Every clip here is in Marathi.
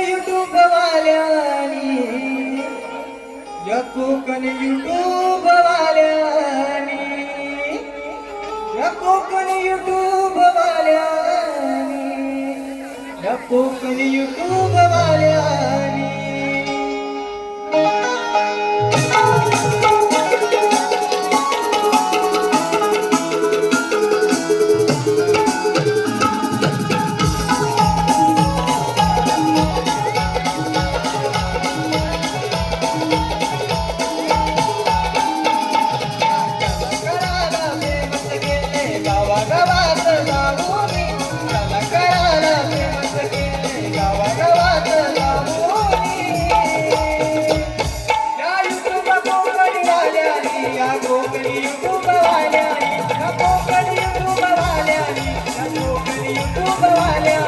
युट्यूब वाल्यानी या कोकण युट्यूब वाल्यानी या कोकण युट्यूब वाल्यानी या कोकण युट्यूब वाल्यानी. उगवाल्या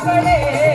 ಮಕ್ಕಳೇ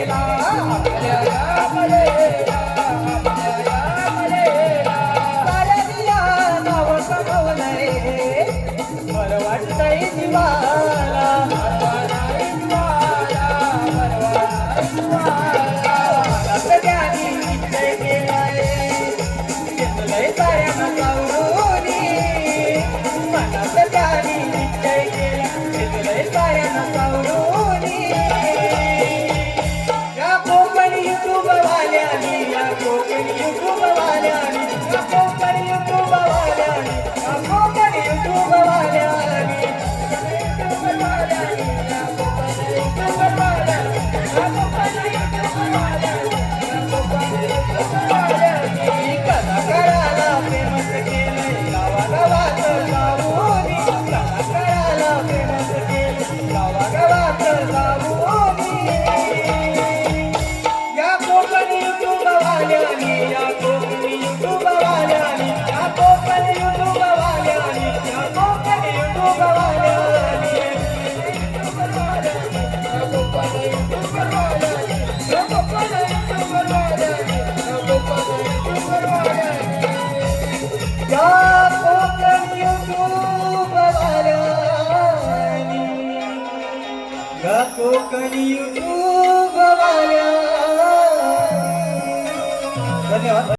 કોકણી યુટ્યુબ વાળા ધન્યવાદ